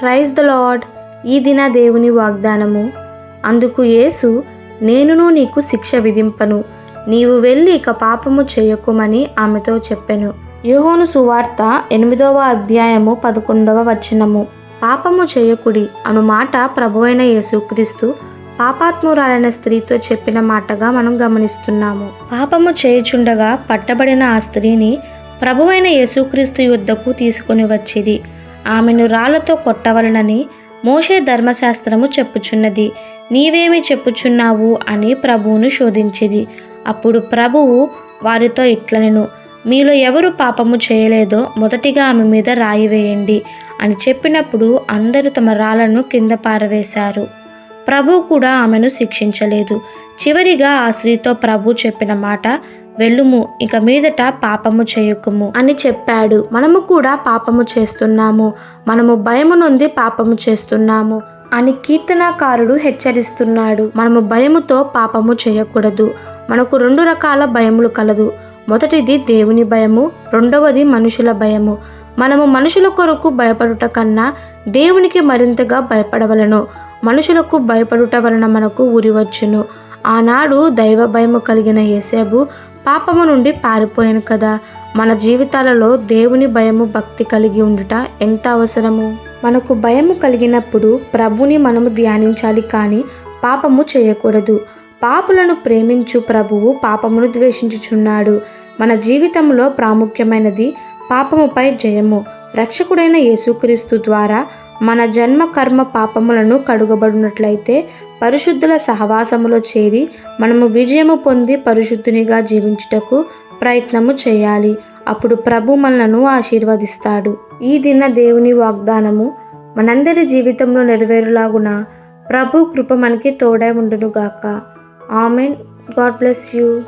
Praise the lord ఈ దిన దేవుని వాగ్దానము. అందుకు యేసు నేనును నీకు శిక్ష విధింపను. నీవు వెళ్ళి ఇక పాపము చేయకుమని ఆమెతో చెప్పెను. యోహోను సువార్త ఎనిమిదవ అధ్యాయము పదకొండవ వచనము. పాపము చేయకుడి అను మాట ప్రభువైన యేసుక్రీస్తు పాపాత్మురాలైన స్త్రీతో చెప్పిన మాటగా మనం గమనిస్తున్నాము. పాపము చేయుచుండగా పట్టబడిన ఆ స్త్రీని ప్రభువైన యేసుక్రీస్తు యుద్ధకు తీసుకుని వచ్చింది ఆమెను రాళ్ళతో కొట్టవలనని మోషే ధర్మశాస్త్రము చెప్పుచున్నది. నీవేమి చెప్పుచున్నావు? అని ప్రభువును శోధించిరి. అప్పుడు ప్రభువు వారితో ఇట్లనెను మీలో ఎవరు పాపము చేయలేదో మొదటిగా ఆమె మీద రాయి వేయండి అని చెప్పినప్పుడు అందరూ తమ రాళ్ళను కింద పారవేశారు. ప్రభు కూడా ఆమెను శిక్షించలేదు. చివరిగా ఆ స్త్రీతో ప్రభు చెప్పిన మాట వెళ్ళుము ఇక మీదట పాపము చేయకుము అని చెప్పాడు. మనము కూడా పాపము చేస్తున్నాము. మనము భయము నుండి పాపము చేస్తున్నాము అని కీర్తనాకారుడు హెచ్చరిస్తున్నాడు. మనము భయముతో పాపము చేయకూడదు. మనకు రెండు రకాల భయములు కలదు. మొదటిది దేవుని భయము రెండవది మనుషుల భయము. మనము మనుషుల కొరకు భయపడుట కన్నా దేవునికి మరింతగా భయపడవలను. మనుషులకు భయపడుట వలన మనకు ఉరి వచ్చును. ఆనాడు దైవ భయము కలిగిన యేసేబు పాపము నుండి పారిపోయాను కదా. మన జీవితాలలో దేవుని భయము భక్తి కలిగి ఉండుట ఎంత అవసరము? మనకు భయము కలిగినప్పుడు ప్రభుని మనము ధ్యానించాలి కానీ పాపము చేయకూడదు. పాపులను ప్రేమించు ప్రభువు పాపమును ద్వేషించుచున్నాడు. మన జీవితంలో ప్రాముఖ్యమైనది పాపముపై జయము. రక్షకుడైన యేసుక్రీస్తు ద్వారా మన జన్మ కర్మ పాపములను కడుగబడినట్లయితే పరిశుద్ధుల సహవాసములో చేరి మనము విజయము పొంది పరిశుద్ధునిగా జీవించుటకు ప్రయత్నము చేయాలి. అప్పుడు ప్రభు మనలను ఆశీర్వదిస్తాడు. ఈ దిన దేవుని వాగ్దానము మనందరి జీవితంలో నెరవేరులాగున ప్రభు కృప మనకి తోడై ఉండునుగాక. ఆమెన్. God bless you.